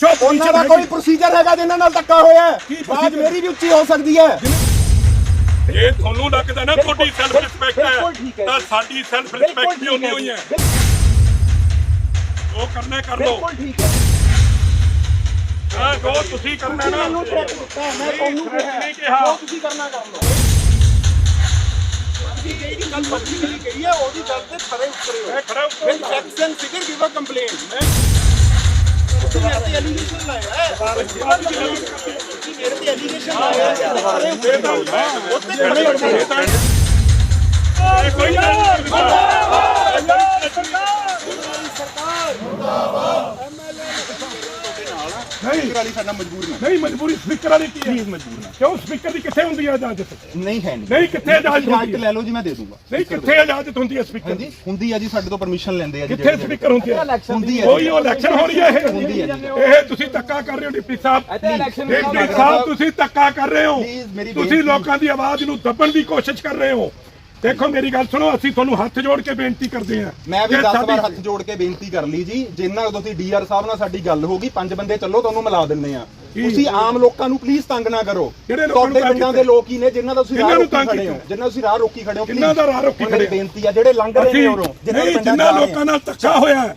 ਚੁੱਪ ਉਹਨਾਂ ਦਾ ਕੋਈ ਪ੍ਰੋਸੀਜਰ ਹੈਗਾ ਜਿਨ੍ਹਾਂ ਨਾਲ ਧੱਕਾ ਹੋਇਆ ਹੈ। ਬਾਤ? ਮੇਰੀ ਵੀ ਉੱਚੀ ਹੋ ਸਕਦੀ ਹੈ। ਜੇ ਤੁਹਾਨੂੰ ਲੱਗਦਾ ਨਾ ਤੁਹਾਡੀ ਸੈਲਫ ਰਿਸਪੈਕਟ ਹੈ। ਤਾਂ ਸਾਡੀ ਸੈਲਫ ਰਿਸਪੈਕਟ ਵੀ ਉਨੀ ਹੋਈ ਹੈ? ਉਹ ਕਰਨਾ ਕਰ ਲਓ। ਬਿਲਕੁਲ ਠੀਕ ਹੈ। ਹਾਂ ਜੋ ਤੁਸੀਂ ਕਰਨਾ ਨਾ। ਮੈਨੂੰ ਥ੍ਰੈਟ ਦਿੱਤਾ ਮੈਂ ਤੁਹਾਨੂੰ ਕਿਹਾ ਨਹੀਂ ਕਿਹਾ। ਜੋ ਤੁਸੀਂ ਕਰਨਾ ਕਰ ਲਓ। ਤੁਸੀਂ ਜਿਹੜੀ ਗੱਲ ਬੱਚੀ ਕਹੀ ਹੈ ਉਹਦੀ ਗੱਲ ਤੇ ਖੜੇ ਉਤਰੇ ਹੋ ਮੈਂ ਖੜਾ ਉੱਤਰ and figure give a complaint ਤੁਸੀਂ ਮੇਰੇ ਤੇ ਐਲੀਗੇਸ਼ਨ ਲਾਇਆ ਹੈ। ਤੁਸੀਂ ਮੇਰੇ ਤੇ ਐਲੀਗੇਸ਼ਨ ਲਾਇਆ ਹੈ ਖੜੇ ਉਤਰੇ ਹੋ ਉੱਤੇ ਖੜੇ ਉਤਰੇ ਇਹ ਕੋਈ ਗੱਲ ਨਹੀਂ। ਵਾਲੀ ਸਾਡਾ ਮਜਬੂਰ ਨਾ। ਨਹੀਂ ਮਜਬੂਰੀ ਸਪੀਕਰ ਵਾਲੀ ਕੀ ਹੈ? ਪਲੀਜ਼ ਮਜਬੂਰ ਨਾ। ਕਿਉਂ ਸਪੀਕਰ ਦੀ ਕਿੱਥੇ ਹੁੰਦੀ ਹੈ ਇਜਾਜ਼ਤ? ਨਹੀਂ ਹੈ ਨਹੀਂ। ਨਹੀਂ ਕਿੱਥੇ ਇਜਾਜ਼ਤ ਹੁੰਦੀ ਹੈ? ਲੈ ਲਓ ਜੀ ਮੈਂ ਦੇ ਦੂੰਗਾ। ਨਹੀਂ ਕਿੱਥੇ ਇਜਾਜ਼ਤ ਹੁੰਦੀ ਹੈ ਸਪੀਕਰ ਹਾਂਜੀ ਹੁੰਦੀ ਹੈ ਜੀ ਸਾਡੇ ਤੋਂ ਪਰਮਿਸ਼ਨ ਲੈਂਦੇ ਆ ਜੀ ਕਿੱਥੇ ਸਪੀਕਰ ਹੁੰਦੀ ਹੈ? ਹੁੰਦੀ ਹੈ ਕੋਈ ਉਹ ਇਲੈਕਸ਼ਨ ਹੋ ਰਹੀ ਹੈ ਹੁੰਦੀ ਹੈ ਇਹ ਇਹ ਤੁਸੀਂ ਧੱਕਾ ਕਰ ਰਹੇ ਹੋ ਡਿਪਟੀ ਸਾਹਿਬ। ਡਿਪਟੀ ਸਾਹਿਬ ਤੁਸੀਂ ਧੱਕਾ ਕਰ ਰਹੇ ਹੋ। Please, ਮੇਰੀ ਤੁਸੀਂ ਬੇਨਤੀ- ਲੋਕਾਂ ਦੀ ਆਵਾਜ਼ ਨੂੰ ਦੱਬਣ ਦੀ ਕੋਸ਼ਿਸ਼ ਕਰ ਰਹੇ ਹੋ। ਦੇਖੋ ਮੇਰੀ ਗੱਲ ਸੁਣੋ ਅਸੀਂ ਤੁਹਾਨੂੰ ਹੱਥ ਜੋੜ ਕੇ ਬੇਨਤੀ ਕਰਦੇ ਹਾਂ। ਮੈਂ ਵੀ ਕਿ 10 ਸਾਡੀ- ਵਾਰ ਹੱਥ ਜੋੜ ਕੇ ਬੇਨਤੀ ਕਰ ਲਈ ਜੀ ਜਿੰਨਾ ਤੁਸੀਂ ਡੀਆਰ ਸਾਹਿਬ ਨਾਲ ਸਾਡੀ ਗੱਲ ਹੋ ਗਈ ਪੰਜ ਬੰਦੇ ਚੱਲੋ ਤੁਹਾਨੂੰ ਮਿਲਾ ਦਿੰਨੇ ਆ ਤੁਸੀਂ ਆਮ ਲੋਕਾਂ ਨੂੰ ਪਲੀਜ਼ ਤੰਗ ਨਾ ਕਰੋ। ਕਿਹੜੇ ਲੋਕਾਂ ਨੂੰ ਤੁਹਾਡੇ ਪਿੰਡਾਂ? ਦੇ ਲੋਕ ਹੀ ਨੇ ਜਿਨ੍ਹਾਂ ਦਾ ਤੁਸੀਂ ਰਾਹ ਰੋਕੀ ਖੜੇ ਹੋ? ਜਿਨ੍ਹਾਂ ਤੁਸੀਂ ਰਾਹ ਰੋਕੀ ਖੜੇ ਹੋ ਕਿਹਨਾਂ ਦਾ ਰਾਹ ਰੋਕੀ ਖੜੇ? ਬੇਨਤੀ ਆ ਜਿਹੜੇ ਲੰਘ ਰਹੇ ਨੇ ਉਰੋਂ ਜਿਨ੍ਹਾਂ ਲੋਕਾਂ ਨਾਲ ਧੱਕਾ ਹੋਇਆ ਹੈ,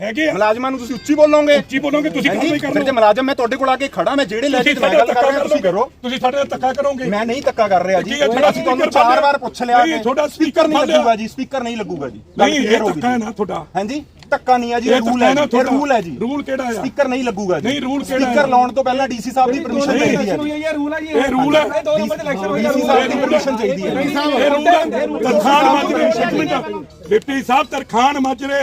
ਹੈਗੇ ਆ। ਮੁਲਾਜ਼ਮਾਂ ਨੂੰ ਤੁਸੀਂ ਉੱਚੀ ਬੋਲੋਗੇ? ਉੱਚੀ ਬੋਲੋਗੇ ਤੁਸੀਂ ਕਾਰਵਾਈ ਕਰ। ਜੇ ਮੁਲਾਜ਼ਮ ਮੈਂ ਤੁਹਾਡੇ ਕੋਲ ਆ ਕੇ ਖੜਾ ਮੈਂ ਜਿਹੜੇ ਮੈਂ ਸਾਡੇ ਗੱਲ ਨਾਲ ਕਰ ਰਿਹਾ ਤੁਸੀਂ ਕਰੋ। ਤੁਸੀਂ ਸਾਡੇ ਨਾਲ ਧੱਕਾ ਕਰੋਗੇ। ਮੈਂ ਨਹੀਂ ਧੱਕਾ ਕਰ ਰਿਹਾ ਜੀ। ਕੀ ਹੈ, ਤੁਹਾਡਾ ਅਸੀਂ ਤੁਹਾਨੂੰ ਚਾਰ ਵਾਰ ਪੁੱਛ ਲਿਆ ਨਹੀਂ, ਤੁਹਾਡਾ ਸਪੀਕਰ ਨਹੀਂ। ਲੱਗੂਗਾ ਜੀ ਸਪੀਕਰ ਨਹੀਂ ਲੱਗੂਗਾ ਜੀ। ਨਹੀਂ ਇਹ ਹੋ ਧੱਕਾ ਹੈ ਨਾ ਤੁਹਾਡਾ। ਹਾਂਜੀ ਧੱਕਾ ਨਹੀਂ ਆ ਜੀ ਰੂਲ ਹੈ ਹੈ ਜੀ। ਤੁਹਾਡਾ। ਰੂਲ ਹੈ ਜੀ। ਰੂਲ ਕਿਹੜਾ ਆ? ਸਪੀਕਰ ਨਹੀਂ ਲੱਗੂਗਾ ਜੀ। ਨਹੀਂ, ਰੂਲ ਕਿਹੜਾ ਹੈ? ਸਪੀਕਰ ਲਾਉਣ ਤੋਂ ਪਹਿਲਾਂ ਡੀਸੀ ਸਾਹਿਬ ਦੀ ਪਰਮਿਸ਼ਨ ਚਾਹੀਦੀ ਹੈ ਇਹ ਰੂਲ ਹੈ ਜੀ। ਇਹ ਰੂਲ ਹੈ। ਦੋ ਨੰਬਰ ਤੇ ਇਲੈਕਸ਼ਨ ਹੋਈ ਹੈ ਡੀਸੀ ਸਾਹਿਬ ਦੀ ਪਰਮਿਸ਼ਨ ਚਾਹੀਦੀ ਹੈ ਇਹ ਰੂਲ ਹੈ। ਤਰਖਾਨ ਮਾਜਰੇ ਇੱਕ ਮਿੰਟ। ਡਿਪਟੀ ਸਾਹਿਬ ਤਰਖਾਨ ਮਾਜਰੇ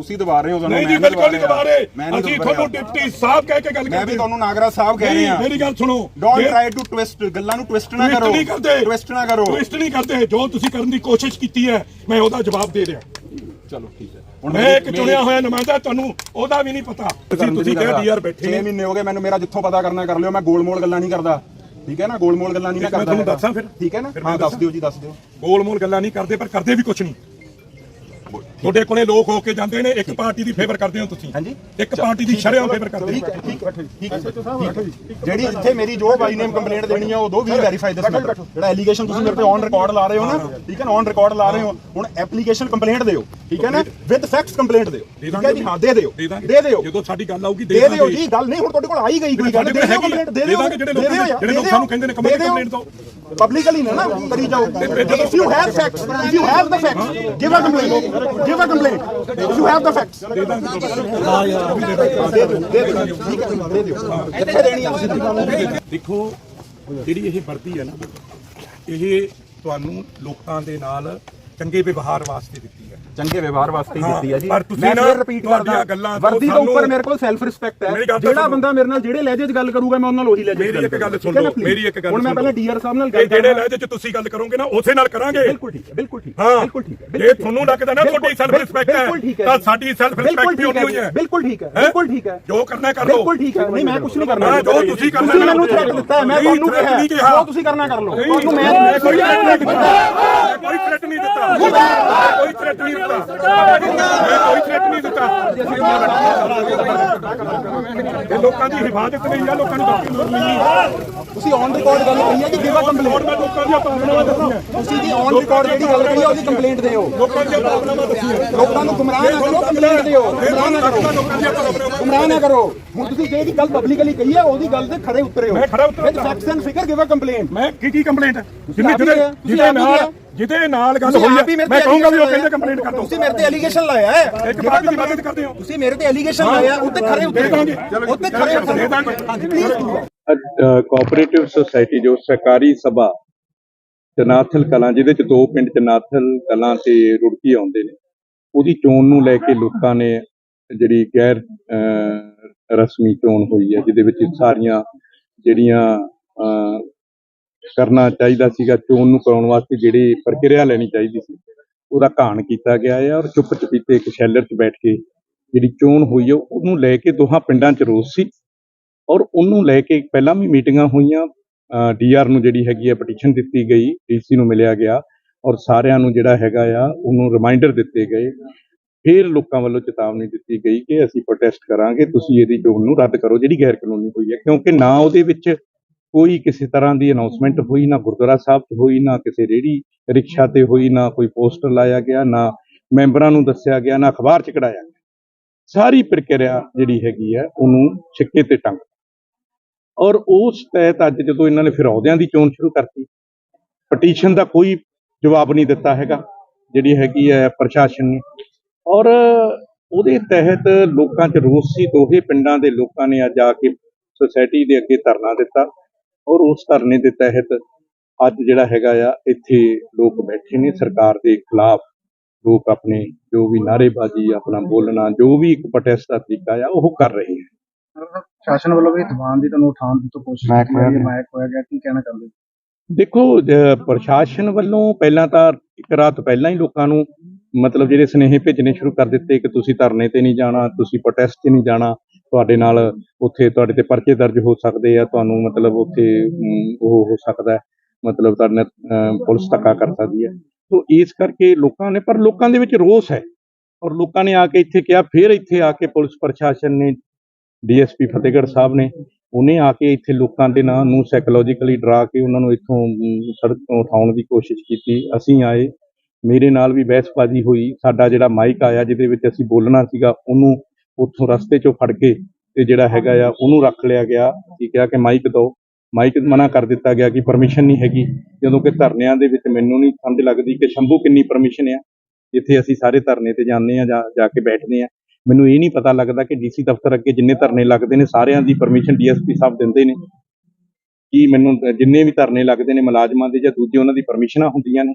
ਤੁਸੀਂ ਦਬਾ ਰਹੇ ਹੋ ਤੁਹਾਨੂੰ ਨਹੀਂ ਜੀ ਮੈਂ ਬਿਲਕੁਲ ਨਹੀਂ ਦਬਾ ਰਹੇ। ਮੈਂ ਅਸੀਂ। ਤੁਹਾਨੂੰ ਡਿਪਟੀ ਸਾਹਿਬ ਕਹਿ ਕੇ ਗੱਲ ਮੈਂ ਵੀ ਕਰਦੇ। ਤੁਹਾਨੂੰ ਨਾਗਰਾ ਸਾਹਿਬ ਕਹਿ ਰਿਹਾ। ਮੇਰੀ ਗੱਲ ਸੁਣੋ। ਡੋਨਟ ਟ੍ਰਾਈ ਟੂ ਟਵਿਸਟ ਗੱਲਾਂ ਨੂੰ ਟਵਿਸਟ ਨਾ ਕਰੋ। ਨਹੀਂ ਕਰਦੇ। ਟਵਿਸਟ ਨਾ ਕਰੋ। ਟਵਿਸਟ ਨਹੀਂ ਕਰਦੇ। ਜੋ ਤੁਸੀਂ ਕਰਨ ਦੀ ਕੋਸ਼ਿਸ਼ ਕੀਤੀ ਹੈ ਮੈਂ ਉਹਦਾ ਜਵਾਬ ਦੇ ਰਿਹਾ। ਚਲੋ ਠੀਕ ਹੈ। ਮੈਂ ਇੱਕ ਚੁਣਿਆ ਹੋਇਆ ਨੁਮਾਇੰਦਾ ਤੁਹਾਨੂੰ ਉਹਦਾ ਵੀ ਨਹੀਂ ਪਤਾ। ਤੁਸੀਂ ਤੁਸੀਂ ਕਹਿ ਡੀਆਰ ਬੈਠੇ। 6 ਨੇ ਮਹੀਨੇ ਹੋ ਗਏ ਮੈਨੂੰ ਮੇਰਾ ਜਿੱਥੋਂ ਪਤਾ ਕਰਨਾ ਕਰ ਲਿਓ। ਮੈਂ ਗੋਲਮੋਲ ਗੱਲਾਂ ਨਹੀਂ ਕਰਦਾ। ਠੀਕ ਹੈ ਨਾ? ਗੋਲਮੋਲ ਗੱਲਾਂ ਨਹੀਂ ਮੈਂ ਮੈਂ ਕਰਦਾ ਤੁਹਾਨੂੰ ਹੈਗਾ। ਦੱਸਾਂ ਫਿਰ? ਠੀਕ ਹੈ ਨਾ? ਮੈਂ ਹਾਂ ਦੱਸ। ਦਿਓ ਜੀ ਦੱਸ ਦਿਓ। ਗੋਲ ਮੋਲ ਗੱਲਾਂ ਨਹੀਂ ਕਰਦੇ ਪਰ ਕਰਦੇ ਵੀ ਕੁਝ ਨਹੀਂ। ਤੁਹਾਡੇ ਕੋਲੇ ਲੋਕ ਹੋ ਕੇ ਜਾਂਦੇ ਨੇ ਇੱਕ ਪਾਰਟੀ ਦੀ ਫੇਵਰ ਕਰਦੇ ਹੋ ਤੁਸੀਂ? ਹਾਂਜੀ। ਇੱਕ ਪਾਰਟੀ ਦੀ ਸ਼ਰਿਆਂ ਫੇਵਰ ਕਰਦੇ ਠੀਕ ਹੋ ਹੈ ਠੀਕ ਹੈ ਠੀਕ ਹੈ ਜਿਹੜੀ ਇੱਥੇ ਮੇਰੀ ਜੋ ਬਾਈ ਨੇਮ ਕੰਪਲੇਂਟ ਦੇਣੀ ਹੈ ਉਹ ਦੋ ਵੀ ਵੈਰੀਫਾਈ ਦਿਸ ਮੈਟਰ ਜਿਹੜਾ ਐਲੀਗੇਸ਼ਨ ਤੁਸੀਂ ਮੇਰੇ ਤੇ ਔਨ ਰਿਕਾਰਡ ਲਾ ਰਹੇ ਹੋ ਨਾ ਠੀਕ ਹੈ ਨਾ ਔਨ ਰਿਕਾਰਡ ਲਾ ਰਹੇ ਹੋ ਹੁਣ ਐਪਲੀਕੇਸ਼ਨ ਕੰਪਲੇਂਟ ਦਿਓ ਠੀਕ ਹੈ ਨਾ? ਵਿਦ ਫੈਕਟਸ ਕੰਪਲੇਂਟ ਦਿਓ ਠੀਕ ਹੈ ਜੀ? ਹਾਂ ਦੇ ਦਿਓ। ਦੇ ਦਿਓ। ਜਦੋਂ ਸਾਡੀ ਗੱਲ ਆਊਗੀ ਦੇ ਦਿਓ ਜੀ। ਗੱਲ ਨਹੀਂ ਹੁਣ ਤੁਹਾਡੇ ਕੋਲ ਆਈ ਗਈ ਕੋਈ ਗੱਲ ਦੇ ਦਿਓ ਆ। ਕੰਪਲੇਂਟ ਦੇ ਦਿਓ। ਜਿਹੜੇ ਲੋਕ-। ਸਾਨੂੰ ਕਹਿੰਦੇ ਨੇ ਕੰਪਲੇਂਟ ਦਿਓ। ਕੰਪਲੇਂਟ ਦਿਓ ਪਬਲਿਕਲੀ ਨਾ ਨਾ, ਕਰੀ ਜਾਓ। If you have facts if you have the facts give a complaint give a complaint if you have ਦੇ ਦਿਓ ਦੇ ਦਿਓ ਠੀਕ ਹੈ ਦੇ ਦਿਓ ਕਿੱਥੇ ਦੇਣੀ ਆ ਤੁਸੀਂ ਦੇਖੋ, ਜਿਹੜੀ ਇਹ ਵਰਦੀ ਹੈ ਨਾ, ਇਹ ਤੁਹਾਨੂੰ ਲੋਕਾਂ ਦੇ ਨਾਲ ਚੰਗੇ ਵਿਵਹਾਰ ਵਾਸਤੇ ਦਿੱਤੀ ਚੰਗੇ ਵਿਵਹਾਰ ਵਾਸਤੇ ਹੀ ਦਿੱਤੀ ਹੈ ਜੀ ਪਰ ਤੁਸੀਂ ਨਾ ਰਿਪੀਟ ਕਰਦਾ ਵਰਦੀ ਸਾਨੂੰ- ਉੱਪਰ ਮੇਰੇ ਕੋਲ ਸੈਲਫ ਰਿਸਪੈਕਟ ਹੈ ਜਿਹੜਾ। ਬੰਦਾ ਮੇਰੇ ਨਾਲ ਜਿਹੜੇ ਲਹਿਜੇ 'ਚ ਗੱਲ ਕਰੂਗਾ ਮੈਂ ਉਹਨਾਂ ਨਾਲ ਉਹੀ ਲਹਿਜੇ 'ਚ ਮੇਰੀ ਇੱਕ ਗੱਲ ਸੁਣ ਲਓ? ਮੇਰੀ ਇੱਕ ਗੱਲ ਹੁਣ ਮੈਂ ਪਹਿਲਾਂ। ਡੀਆਰ ਸਾਹਿਬ ਨਾਲ ਗੱਲ ਜਿਹੜੇ। ਲਹਿਜੇ ਚ ਤੁਸੀਂ ਗੱਲ ਕਰੋਗੇ ਨਾ ਉਸੇ ਨਾਲ ਕਰਾਂਗੇ ਬਿਲਕੁਲ ਠੀਕ ਹੈ ਬਿਲਕੁਲ ਠੀਕ ਹੈ ਬਿਲਕੁਲ ਠੀਕ ਹੈ ਜੇ ਤੁਹਾਨੂੰ ਲੱਗਦਾ ਨਾ ਤੁਹਾਡੀ ਸੈਲਫ ਰਿਸਪੈਕਟ ਹੈ ਤਾਂ। ਸਾਡੀ ਸੈਲਫ ਰਿਸਪੈਕਟ ਵੀ ਠੀਕ ਹੈ ਹੋਣੀ ਜੀ, ਹੈ ਬਿਲਕੁਲ ਠੀਕ ਹੈ? ਬਿਲਕੁਲ ਠੀਕ ਹੈ ਜੋ ਕਰਨਾ ਕਰ ਲਓ ਬਿਲਕੁਲ ਠੀਕ ਹੈ ਨਹੀਂ ਮੈਂ ਕੁਝ ਨਹੀਂ ਕਰਨਾ ਜੋ ਤੁਸੀਂ ਕਰਨਾ ਤੁਸੀਂ। ਮੈਨੂੰ ਥ੍ਰੈਟ ਦਿੱਤਾ ਮੈਂ ਤੁਹਾਨੂੰ ਕਿਹਾ। ਜੋ ਤੁਸੀਂ ਕਰਨਾ ਕਰ ਲਓ ਤੁਹਾਨੂੰ ਮੈਂ ਕੋਈ ਥ੍ਰੈਟ ਨਹੀਂ ਦਿੱਤਾ ਕੋਈ ਥ੍ਰੈਟ ਨਹੀਂ ਦਿੱਤਾ ਮੈਂ ਕੋਈ ਥ੍ਰੈਟ ਨਹੀਂ ਦਿੱਤਾ ਮੈਂ ਕੋਈ ਥ੍ਰੈਟ ਨਹੀਂ ਦਿੱਤਾ ਇਹ ਲੋਕਾਂ ਦੀ ਹਿਫਾਜ਼ਤ ਲਈ ਆ ਲੋਕਾਂ ਨੂੰ ਬਾਕੀ ਲੋੜ ਨਹੀਂ ਤੁਸੀਂ ਔਨ ਰਿਕਾਰਡ ਗੱਲ ਕਰੀ ਹੈ ਕਿ ਗਿਵਾ ਕੰਪਲੇਂਟ ਮੈਂ ਲੋਕਾਂ ਦੀਆਂ ਭਾਵਨਾਵਾਂ ਦੱਸੀਆਂ। ਤੁਸੀਂ ਜੀ ਔਨ ਰਿਕਾਰਡ ਜਿਹੜੀ ਗੱਲ ਕਰੀ ਹੈ ਉਹਦੀ ਕੰਪਲੇਂਟ ਦਿਓ। ਲੋਕਾਂ ਦੀਆਂ ਭਾਵਨਾਵਾਂ ਦੱਸੀਆਂ। ਲੋਕਾਂ ਨੂੰ ਗੁੰਮਰਾਹ ਨਾ ਕਰੋ ਕੰਪਲੇਂਟ ਦਿਓ। ਗੁੰਮਰਾਹ ਨਾ ਕਰੋ। ਲੋਕਾਂ ਦੀਆਂ ਭਾਵਨਾਵਾਂ। ਗੁੰਮਰਾਹ ਨਾ ਕਰੋ। ਹੁਣ ਤੁਸੀਂ ਜਿਹੜੀ ਗੱਲ ਪਬਲਿਕਲੀ ਕਹੀ ਹੈ ਉਹਦੀ ਗੱਲ ਤੇ ਖੜੇ ਉਤਰੇ ਹੋ। ਮੈਂ ਖਰਾ ਉਤਰਿਆ। With facts and figure give a complaint ਮੈਂ ਕੀ ਕੀ ਕੰਪਲੇਂਟ ਆਪ ਹੀ ਜਿਹਦੇ ਨਾਲ। ਜਿਹਦੇ ਨਾਲ ਗੱਲ ਹੋਈ ਹੀ ਮੈਂ ਕਹੂੰਗਾ ਵੀ ਉਹ ਕਹਿੰਦੇ ਕੰਪਲੇਂਟ ਕਰ ਦਿਓ ਤੁਸੀਂ ਮੇਰੇ ਤੇ ਐਲੀਗੇਸ਼ਨ ਲਾਇਆ ਹੈ। ਇੱਕ ਪਾਰਟੀ ਦੀ ਮਦਦ ਕਰਦੇ ਹੋ। ਤੁਸੀਂ ਮੇਰੇ ਤੇ ਐਲੀਗੇਸ਼ਨ ਲਾਇਆ ਉੱਤੇ ਖੜੇ ਉਤਰੇ ਦੇ ਦਾਂਗੇ। ਉੱਤੇ ਖੜੇ। ਉਤਰੇ ਦੇ ਦਾਂਗੇ। ਹਾਂਜੀ ਪਲੀਜ਼ ਕੋਆਪਰੇਟਿਵ ਸੁਸਾਇਟੀ ਜੋ ਸਹਿਕਾਰੀ ਸਭਾ ਜਨਾਥਲ ਕਲਾਂ ਜਿਹਦੇ ਚ ਦੋ ਪਿੰਡ ਜਨਾਥਲ ਕਲਾਂ ਤੇ ਰੁੜਕੀ ਆਉਂਦੇ ਨੇ ਉਹਦੀ ਚੋਣ ਨੂੰ ਲੈ ਕੇ ਲੋਕਾਂ ਨੇ ਜਿਹੜੀ ਗੈਰ ਅਹ, ਰਸਮੀ ਚੋਣ ਹੋਈ ਹੈ ਜਿਹਦੇ ਵਿੱਚ ਸਾਰੀਆਂ ਜਿਹੜੀਆਂ ਅਹ, ਕਰਨਾ ਚਾਹੀਦਾ ਸੀਗਾ, ਚੋਣ ਨੂੰ ਕਰਾਉਣ ਵਾਸਤੇ ਜਿਹੜੀ ਪ੍ਰਕਿਰਿਆ ਲੈਣੀ ਚਾਹੀਦੀ ਸੀ, ਉਹਦਾ ਘਾਣ ਕੀਤਾ ਗਿਆ ਹੈ ਔਰ ਚੁੱਪ ਚਪੀਤੇ ਇੱਕ ਸ਼ੈਲਰ 'ਚ ਬੈਠ ਕੇ ਜਿਹੜੀ ਚੋਣ ਹੋਈ ਹੈ ਉਹਨੂੰ ਲੈ ਕੇ ਦੋਹਾਂ ਪਿੰਡਾਂ 'ਚ ਰੋਸ ਸੀ ਔਰ ਉਹਨੂੰ ਲੈ ਕੇ ਪਹਿਲਾਂ ਵੀ ਮੀਟਿੰਗਾਂ ਹੋਈਆਂ। ਡੀਆਰ ਨੂੰ ਜਿਹੜੀ ਹੈਗੀ ਹੈ ਪਟੀਸ਼ਨ ਦਿੱਤੀ ਗਈ ਡੀਸੀ ਨੂੰ ਮਿਲਿਆ ਗਿਆ ਔਰ ਸਾਰਿਆਂ ਨੂੰ ਜਿਹੜਾ ਹੈਗਾ ਆ, ਉਹਨੂੰ ਰਿਮਾਈਂਡਰ ਦਿੱਤੇ ਗਏ। ਫਿਰ ਲੋਕਾਂ ਵੱਲੋਂ ਚੇਤਾਵਨੀ ਦਿੱਤੀ ਗਈ ਕਿ ਅਸੀਂ ਪ੍ਰੋਟੈਸਟ ਕਰਾਂਗੇ, ਤੁਸੀਂ ਇਹਦੀ ਚੋਣ ਨੂੰ ਰੱਦ ਕਰੋ, ਜਿਹੜੀ ਗੈਰ ਕਾਨੂੰਨੀ ਹੋਈ ਹੈ ਕਿਉਂਕਿ ਨਾ ਉਹਦੇ ਵਿੱਚ ਕੋਈ ਕਿਸੇ ਤਰ੍ਹਾਂ ਦੀ ਅਨਾਉਂਸਮੈਂਟ ਹੋਈ ਨਾ ਗੁਰਦੁਆਰਾ ਸਾਹਿਬ 'ਚ ਹੋਈ ਨਾ ਕਿਸੇ ਰੇੜੀ ਰਿਕਸ਼ਾ ਤੇ ਹੋਈ ਨਾ ਕੋਈ ਪੋਸਟਰ ਲਾਇਆ ਗਿਆ ਨਾ ਮੈਂਬਰਾਂ ਨੂੰ ਦੱਸਿਆ ਗਿਆ ਨਾ ਅਖਬਾਰ 'ਚ ਕਢਾਇਆ ਗਿਆ। ਸਾਰੀ ਪ੍ਰਕਿਰਿਆ ਜਿਹੜੀ ਹੈਗੀ ਹੈ ਉਹਨੂੰ ਛਿੱਕੇ ਤੇ ਟੰਗ ਔਰ ਉਸ ਤਹਿਤ ਅੱਜ ਜਦੋਂ ਇਹਨਾਂ ਨੇ ਫਿਰ ਅਹੁਦਿਆਂ ਦੀ ਚੋਣ ਸ਼ੁਰੂ ਕਰਤੀ ਪਟੀਸ਼ਨ ਦਾ ਕੋਈ ਜਵਾਬ ਨਹੀਂ ਦਿੱਤਾ ਹੈਗਾ ਜਿਹੜੀ ਹੈਗੀ ਹੈ ਪ੍ਰਸ਼ਾਸਨ ਨੇ। ਔਰ ਉਹਦੇ ਤਹਿਤ ਲੋਕਾਂ 'ਚ ਰੋਸ ਸੀ ਦੋਹੇ ਪਿੰਡਾਂ ਦੇ ਲੋਕਾਂ ਨੇ ਅੱਜ ਆ ਕੇ ਸੁਸਾਇਟੀ ਦੇ ਅੱਗੇ ਧਰਨਾ ਦਿੱਤਾ। ਔਰ ਉਸ ਧਰਨੇ ਦੇ ਤਹਿਤ ਅੱਜ ਜਿਹੜਾ ਹੈਗਾ ਆ ਇੱਥੇ ਲੋਕ ਬੈਠੇ ਨੇ ਸਰਕਾਰ ਦੇ ਖਿਲਾਫ ਲੋਕ ਆਪਣੇ ਜੋ ਵੀ ਨਾਅਰੇਬਾਜ਼ੀ ਆਪਣਾ ਬੋਲਣਾ ਜੋ ਵੀ ਇੱਕ ਪ੍ਰੋਟੈਸਟ ਦਾ ਤਰੀਕਾ ਆ ਉਹ ਕਰ ਰਹੇ ਹੈ ਸ਼ਾਸਨ ਵੱਲੋਂ ਵੀ ਦੀਵਾਨ ਦੀ ਤੁਹਾਨੂੰ ਉਠਾਉਣ ਦੀ ਤਾਂ ਕੋਸ਼ਿਸ਼ ਕੀਤੀ ਰਹੀ ਹੈ ਮਾਇਕ ਹੋਇਆ ਗਿਆ ਕੀ ਕਹਿਣਾ ਚਾਹੁੰਦੇ ਹੋ? ਦੇਖੋ ਪ੍ਰਸ਼ਾਸਨ ਵੱਲੋਂ ਪਹਿਲਾਂ ਤਾਂ ਇੱਕ ਰਾਤ ਪਹਿਲਾਂ ਹੀ ਲੋਕਾਂ ਨੂੰ ਮਤਲਬ ਜਿਹੜੇ ਸੁਨੇਹੇ ਭੇਜਣੇ ਸ਼ੁਰੂ ਕਰ ਦਿੱਤੇ ਕਿ ਤੁਸੀਂ ਧਰਨੇ ਤੇ ਨਹੀਂ ਜਾਣਾ ਤੁਸੀਂ ਪ੍ਰੋਟੈਸਟ 'ਤੇ ਨਹੀਂ ਜਾਣਾ ਤੁਹਾਡੇ ਨਾਲ ਉੱਥੇ ਤੁਹਾਡੇ ਤੇ ਪਰਚੇ ਦਰਜ ਹੋ ਸਕਦੇ ਆ, ਤੁਹਾਨੂੰ ਮਤਲਬ ਉੱਥੇ ਉਹ ਹੋ ਸਕਦਾ ਮਤਲਬ ਤੁਹਾਡੇ ਨਾਲ ਪੁਲਿਸ ਧੱਕਾ ਕਰ ਸਕਦੀ ਹੈ। ਸੋ ਇਸ ਕਰਕੇ ਲੋਕਾਂ ਨੇ, ਪਰ ਲੋਕਾਂ ਦੇ ਵਿੱਚ ਰੋਸ ਹੈ। ਔਰ ਲੋਕਾਂ ਨੇ ਆ ਕੇ ਇੱਥੇ ਕਿਹਾ, ਫਿਰ ਇੱਥੇ ਆ ਕੇ ਪੁਲਿਸ ਪ੍ਰਸ਼ਾਸਨ ਨੇ, ਡੀਐਸਪੀ ਫਤਿਹਗੜ੍ਹ ਸਾਹਿਬ ਨੇ, ਉਹਨੇ ਆ ਕੇ ਇੱਥੇ ਲੋਕਾਂ ਦੇ ਨਾਂ ਨੂੰ ਸਾਈਕੋਲੋਜੀਕਲੀ ਡਰਾ ਕੇ ਉਹਨਾਂ ਨੂੰ ਇੱਥੋਂ ਸੜਕ ਤੋਂ ਉਠਾਉਣ ਦੀ ਕੋਸ਼ਿਸ਼ ਕੀਤੀ। ਅਸੀਂ ਆਏ, ਮੇਰੇ ਨਾਲ ਵੀ ਬਹਿਸਬਾਜ਼ੀ ਹੋਈ। ਸਾਡਾ ਜਿਹੜਾ ਮਾਈਕ ਆਇਆ, ਜਿਹਦੇ ਵਿੱਚ ਅਸੀਂ ਬੋਲਣਾ ਸੀਗਾ, ਉਹਨੂੰ ਉੱਥੋਂ ਰਸਤੇ 'ਚੋਂ ਫੜ ਕੇ ਤੇ ਜਿਹੜਾ ਹੈਗਾ ਆ, ਉਹਨੂੰ ਰੱਖ ਲਿਆ ਗਿਆ। ਕੀ ਕਿਹਾ ਕਿ ਮਾਈਕ ਦਿਓ। ਮਾਈਕ ਮਨਾ ਕਰ ਦਿੱਤਾ ਗਿਆ ਕਿ ਪਰਮਿਸ਼ਨ ਨਹੀਂ ਹੈਗੀ। ਜਦੋਂ ਕਿ ਧਰਨਿਆਂ ਦੇ ਵਿੱਚ ਮੈਨੂੰ ਨਹੀਂ ਸਮਝ ਲੱਗਦੀ ਕਿ ਸ਼ੰਭੂ ਕਿੰਨੀ ਪਰਮਿਸ਼ਨ ਆ। ਜਿੱਥੇ ਅਸੀਂ ਸਾਰੇ ਧਰਨੇ ਤੇ ਜਾਂਦੇ ਆ ਜਾਂ ਜਾ ਕੇ ਬੈਠਦੇ ਆ। ਮੈਨੂੰ ਇਹ ਨਹੀਂ ਪਤਾ ਲੱਗਦਾ ਕਿ ਡੀਸੀ ਦਫ਼ਤਰ ਅੱਗੇ ਜਿੰਨੇ ਧਰਨੇ ਲੱਗਦੇ ਨੇ, ਸਾਰਿਆਂ ਦੀ ਪਰਮਿਸ਼ਨ ਡੀਐਸਪੀ ਸਾਹਿਬ ਦਿੰਦੇ ਨੇ। ਕੀ ਮੈਨੂੰ ਜਿੰਨੇ ਵੀ ਧਰਨੇ ਲੱਗਦੇ ਨੇ ਮੁਲਾਜ਼ਮਾਂ ਦੇ ਜਾਂ ਦੂਜੇ ਉਹਨਾਂ ਦੀ ਪਰਮਿਸ਼ਨਾਂ ਹੁੰਦੀਆਂ ਨੇ।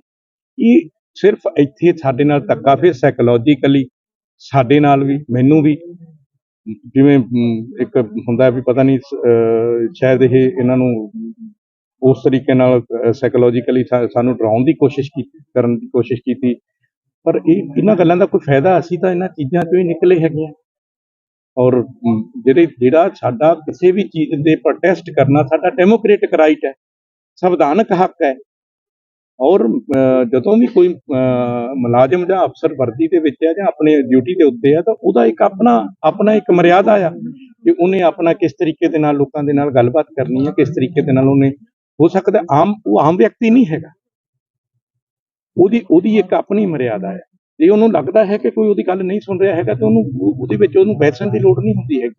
ਇਹ ਸਿਰਫ ਇੱਥੇ ਸਾਡੇ ਨਾਲ ਧੱਕਾ, ਫਿਰ ਸਾਈਕੋਲੋਜੀਕਲੀ ਸਾਡੇ ਨਾਲ ਵੀ, ਮੈਨੂੰ ਵੀ, ਜਿਵੇਂ ਇੱਕ ਹੁੰਦਾ ਵੀ ਪਤਾ ਨਹੀਂ ਸ਼ਾਇਦ ਇਹ ਇਹਨਾਂ ਨੂੰ ਉਸ ਤਰੀਕੇ ਨਾਲ ਸਾਈਕੋਲੋਜੀਕਲੀ ਸਾਨੂੰ ਡਰਾਉਣ ਦੀ ਕੋਸ਼ਿਸ਼ ਕੀਤੀ ਕਰਨ ਦੀ ਕੋਸ਼ਿਸ਼ ਕੀਤੀ। ਪਰ ਇਹ, ਇਹਨਾਂ ਗੱਲਾਂ ਦਾ ਕੋਈ ਫਾਇਦਾ ਅਸੀਂ ਤਾਂ ਇਹਨਾਂ ਚੀਜ਼ਾਂ ਚੋਂ ਹੀ ਨਿਕਲੇ ਹੈਗੇ ਆ ਔਰ ਜਿਹੜੇ, ਜਿਹੜਾ ਸਾਡਾ ਕਿਸੇ ਵੀ ਚੀਜ਼ ਦੇ ਪ੍ਰੋਟੈਸਟ ਕਰਨਾ, ਸਾਡਾ ਡੈਮੋਕ੍ਰੈਟਿਕ ਰਾਈਟ ਹੈ। ਸੰਵਿਧਾਨਕ ਹੱਕ ਹੈ। ਔਰ ਅਹ, ਜਦੋਂ ਵੀ ਕੋਈ ਅਹ, ਮੁਲਾਜ਼ਮ ਜਾਂ ਅਫਸਰ ਵਰਦੀ ਦੇ ਵਿੱਚ ਹੈ ਜਾਂ ਆਪਣੇ ਡਿਊਟੀ ਦੇ ਉੱਤੇ ਹੈ ਤਾਂ ਉਹਦਾ ਇੱਕ ਆਪਣਾ ਆਪਣਾ ਇੱਕ ਮਰਿਆਦਾ ਆ ਕਿ ਉਹਨੇ ਆਪਣਾ ਕਿਸ ਤਰੀਕੇ ਦੇ ਨਾਲ ਲੋਕਾਂ ਦੇ ਨਾਲ ਗੱਲਬਾਤ ਕਰਨੀ ਹੈ ਕਿਸ ਤਰੀਕੇ ਦੇ ਨਾਲ ਉਹਨੇ ਹੋ ਸਕਦਾ ਆਮ ਉਹ ਆਮ ਵਿਅਕਤੀ ਨਹੀਂ ਹੈਗਾ। ਉਹਦੀ ਉਹਦੀ ਇੱਕ ਆਪਣੀ ਮਰਿਆਦਾ ਹੈ ਜੇ ਉਹਨੂੰ ਲੱਗਦਾ ਹੈ ਕਿ ਕੋਈ ਉਹਦੀ ਗੱਲ ਨਹੀਂ ਸੁਣ ਰਿਹਾ ਹੈਗਾ ਤੇ ਉਹਨੂੰ ਉਹਦੇ ਵਿੱਚ ਉਹਨੂੰ ਬੈਸਣ ਦੀ ਲੋੜ ਨਹੀਂ ਹੁੰਦੀ ਹੈਗੀ।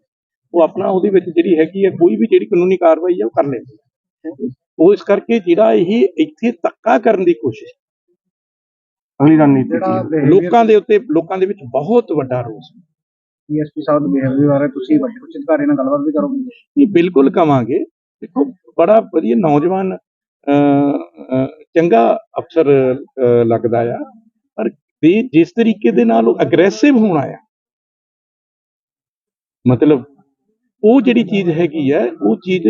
ਉਹ ਆਪਣਾ ਉਹਦੇ ਵਿੱਚ ਜਿਹੜੀ ਹੈਗੀ ਹੈ ਕੋਈ ਵੀ ਜਿਹੜੀ ਕਾਨੂੰਨੀ ਕਾਰਵਾਈ ਹੈ ਉਹ ਕਰ ਲੈਂਦੀ ਹੈ ਉਹ ਇਸ ਕਰਕੇ ਜਿਹੜਾ ਇਹ ਇੱਥੇ ਧੱਕਾ ਕਰਨ ਦੀ ਕੋਸ਼ਿਸ਼ ਅਗਲੀ ਰਣਨੀਤੀ ਲੋਕਾਂ ਦੇ ਉੱਤੇ ਲੋਕਾਂ ਦੇ ਵਿੱਚ ਬਹੁਤ ਵੱਡਾ ਰੋਸ ਹੈ। ਡੀਐਸਪੀ ਸਾਹਿਬ ਦੇ ਬਿਹੇਵੀਅਰ ਬਾਰੇ ਤੁਸੀਂ ਵੱਡੇ ਉੱਚ ਅਧਿਕਾਰੀ ਨਾਲ ਗੱਲਬਾਤ ਵੀ ਕਰੋਗੇ? ਇਹ ਬਿਲਕੁਲ ਕਵਾਂਗੇ। ਦੇਖੋ ਬੜਾ ਵਧੀਆ ਨੌਜਵਾਨ ਅਹ, ਅਹ, ਚੰਗਾ ਅਫਸਰ ਅਹ, ਲੱਗਦਾ ਆ। ਪਰ ਤੇ ਜਿਸ ਤਰੀਕੇ ਦੇ ਨਾਲ ਉਹ ਅਗਰੈਸਿਵ ਹੋਣਾ ਆ ਮਤਲਬ ਉਹ ਜਿਹੜੀ ਚੀਜ਼ ਹੈਗੀ ਹੈ ਉਹ ਚੀਜ਼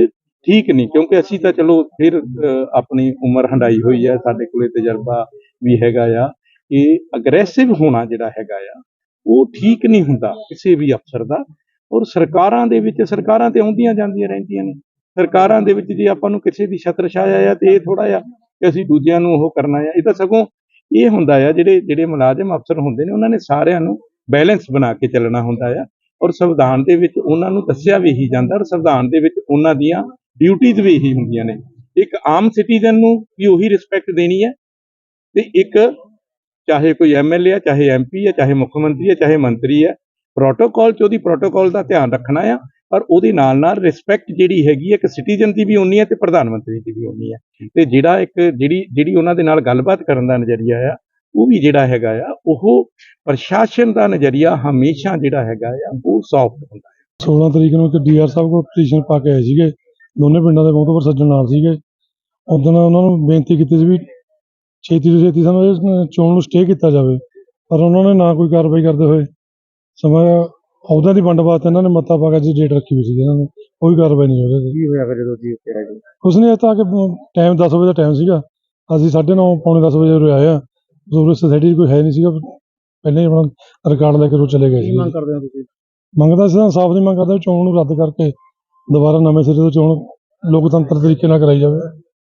ਠੀਕ ਨਹੀਂ, ਕਿਉਂਕਿ ਅਸੀਂ ਤਾਂ ਚਲੋ ਫਿਰ ਆਪਣੀ ਉਮਰ ਹੰਡਾਈ ਹੋਈ ਹੈ, ਸਾਡੇ ਕੋਲੇ ਤਜਰਬਾ ਵੀ ਹੈਗਾ ਆ ਕਿ ਅਗਰੈਸਿਵ ਹੋਣਾ ਜਿਹੜਾ ਹੈਗਾ ਆ, ਉਹ ਠੀਕ ਨਹੀਂ ਹੁੰਦਾ ਕਿਸੇ ਵੀ ਅਫਸਰ ਦਾ। ਔਰ ਸਰਕਾਰਾਂ ਦੇ ਵਿੱਚ, ਸਰਕਾਰਾਂ ਤੇ ਆਉਂਦੀਆਂ ਜਾਂਦੀਆਂ ਰਹਿੰਦੀਆਂ ਨੇ। ਸਰਕਾਰਾਂ ਦੇ ਵਿੱਚ ਜੇ ਆਪਾਂ ਨੂੰ ਕਿਸੇ ਦੀ ਛਤਰ ਛਾਇਆ ਆ ਤੇ ਇਹ ਥੋੜਾ ਆ ਕਿ ਅਸੀਂ ਦੂਜਿਆਂ ਨੂੰ ਉਹ ਕਰਨਾ ਆ, ਇਹ ਤਾਂ ਸਗੋਂ ਇਹ ਹੁੰਦਾ ਆ, ਜਿਹੜੇ ਜਿਹੜੇ ਮੁਲਾਜ਼ਮ ਅਫਸਰ ਹੁੰਦੇ ਨੇ, ਉਹਨਾਂ ਨੇ ਸਾਰਿਆਂ ਨੂੰ ਬੈਲੈਂਸ ਬਣਾ ਕੇ ਚੱਲਣਾ ਹੁੰਦਾ ਆ। ਔਰ ਸੰਵਿਧਾਨ ਦੇ ਵਿੱਚ ਉਹਨਾਂ ਨੂੰ ਦੱਸਿਆ ਵੀ ਹੀ ਜਾਂਦਾ, ਔਰ ਸੰਵਿਧਾਨ ਦੇ ਵਿੱਚ ਉਹਨਾਂ ਦੀਆਂ ਡਿਊਟੀਆਂ ਵੀ ਇਹੀ ਹੁੰਦੀਆਂ ਨੇ। ਇੱਕ ਆਮ ਸਿਟੀਜ਼ਨ ਨੂੰ ਵੀ ਉਹੀ ਰਿਸਪੈਕਟ ਦੇਣੀ ਹੈ ਤੇ ਇੱਕ ਚਾਹੇ ਕੋਈ ਐਮਐਲਏ ਆ, ਚਾਹੇ ਐਮਪੀ ਆ, ਚਾਹੇ ਮੁੱਖ ਮੰਤਰੀ ਆ, ਚਾਹੇ ਮੰਤਰੀ ਆ ਪ੍ਰੋਟੋਕਾਲ ਚ ਉਹਦੀ ਪ੍ਰੋਟੋਕਾਲ ਦਾ ਧਿਆਨ ਰੱਖਣਾ ਆ, ਪਰ ਉਹਦੇ ਨਾਲ ਨਾਲ ਰਿਸਪੈਕਟ ਜਿਹੜੀ ਹੈਗੀ ਹੈ ਇੱਕ ਸਿਟੀਜ਼ਨ ਦੀ ਵੀ ਉਨੀ ਹੈ ਤੇ ਪ੍ਰਧਾਨ ਮੰਤਰੀ ਦੀ ਵੀ ਉਨੀ ਹੈ ਤੇ ਜਿਹੜਾ ਇੱਕ ਜਿਹੜੀ ਜਿਹੜੀ ਉਹਨਾਂ ਦੇ ਨਾਲ ਗੱਲਬਾਤ ਕਰਨ ਦਾ ਨਜ਼ਰੀਆ ਆ, ਉਹ ਵੀ ਜਿਹੜਾ ਹੈਗਾ ਆ, ਉਹ ਪ੍ਰਸ਼ਾਸਨ ਦਾ ਨਜ਼ਰੀਆ ਹਮੇਸ਼ਾ ਜਿਹੜਾ ਹੈਗਾ ਆ, ਉਹ ਸੌਫਟ ਹੁੰਦਾ 16 ਤਰੀਕ ਨੂੰ ਇੱਕ ਡੀਆਰ ਸਾਹਿਬ ਕੋਲ ਪਟੀਸ਼ਨ ਪਾ ਕੇ ਆਏ ਸੀਗੇ। ਦੋਨੇ ਪਿੰਡਾਂ ਦੇ ਬਹੁਤ ਸੱਜਣ ਨਾਲ ਸੀਗੇ। ਉਦੋਂ ਉਹਨਾਂ ਨੂੰ ਬੇਨਤੀ ਕੀਤੀ ਸੀ ਵੀ ਛੇਤੀ ਤੋਂ ਛੇਤੀ ਸਾਨੂੰ ਇਸ ਚੋਣ ਨੂੰ ਸਟੇ ਕੀਤਾ ਜਾਵੇ। ਪਰ ਉਹਨਾਂ ਨੇ ਨਾ ਕੋਈ ਕਾਰਵਾਈ ਕਰਦੇ ਹੋਏ ਸਮਾਂ ਅਹੁਦਿਆਂ ਦੀ ਵੰਡ ਵਾਸਤੇ ਇਹਨਾਂ ਨੇ ਮੱਤਾ ਪਾ ਕੇ ਜੀ ਡੇਟ ਰੱਖੀ ਹੋਈ ਸੀ ਇਹਨਾਂ ਨੇ ਕੋਈ ਕਾਰਵਾਈ ਨਹੀਂ ਹੋ ਰਹੀ। ਕੀ ਹੋਇਆ ਫਿਰ ਜਦੋਂ ਜੀ ਉੱਤੇ ਆਏ ਜੀ? ਕੁਛ ਨਹੀਂ ਇਹ ਤਾਂ ਕਿ ਟਾਈਮ 10 ਵਜੇ ਦਾ ਟਾਈਮ ਸੀਗਾ। ਅਸੀਂ 9:30 ਪੌਣੇ 10 ਵਜੇ ਉਰੇ ਆਏ ਆ। ਜ਼ਰੂਰ ਸੋਸਾਇਟੀ 'ਚ ਕੋਈ ਹੈ ਨਹੀਂ ਸੀਗਾ। ਪਹਿਲਾਂ ਹੀ ਆਪਣਾ ਰਿਕਾਰਡ ਲੈ ਕੇ ਉਹ ਚਲੇ ਗਏ ਕੀ ਸੀ ਮੰਗ ਕਰਦੇ ਹੋ ਤੁਸੀਂ? ਮੰਗਦਾ ਸੀ ਸਾਫ਼ ਦੀ ਮੰਗ ਕਰਦਾ ਵੀ ਚੋਣ ਨੂੰ ਰੱਦ ਕਰਕੇ ਦੁਬਾਰਾ ਨਵੇਂ ਸਿਰੇ ਤੋਂ ਚੋਣ ਲੋਕਤੰਤਰ ਤਰੀਕੇ ਨਾਲ ਕਰਾਈ ਜਾਵੇ।